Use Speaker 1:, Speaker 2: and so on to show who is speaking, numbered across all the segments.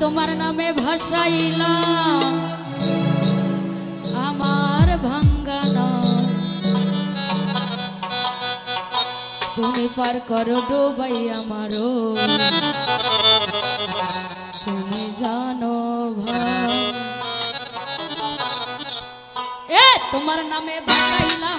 Speaker 1: তোমার নামে ভাসাইলাম। আমার ভাঙ্গানো তুমি পার করো ডোবাই আমারও। তুমি জানো ভাই। এ, তোমার নামে ভাসাইলাম।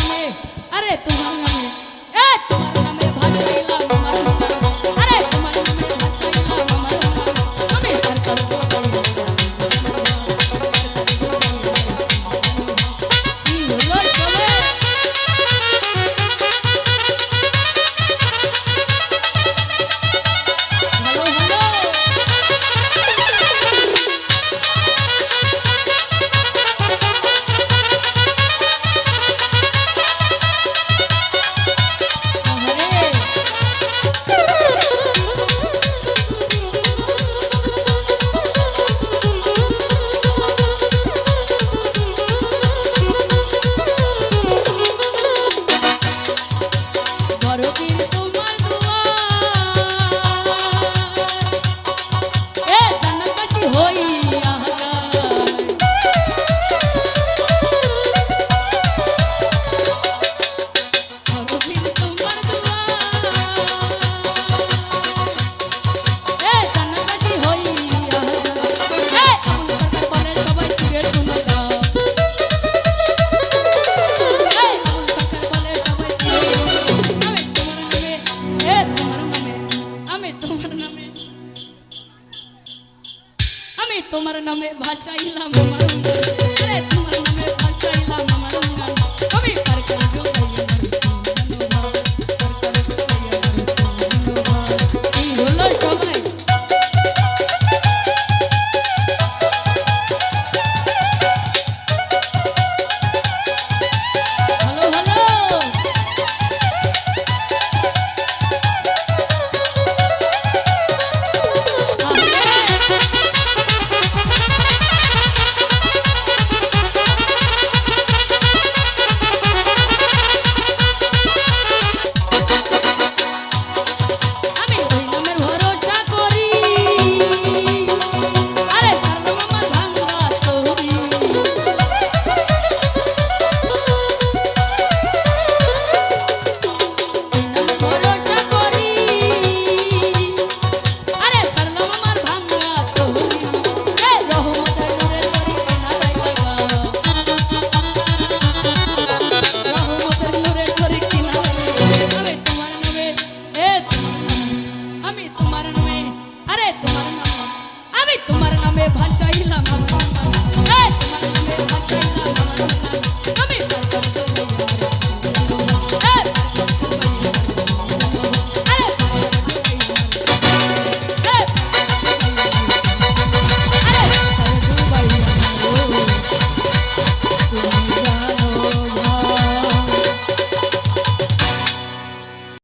Speaker 1: নামে আরে তোমার নামে এ তোমার তোমার নামে ভাষাইলাম আমার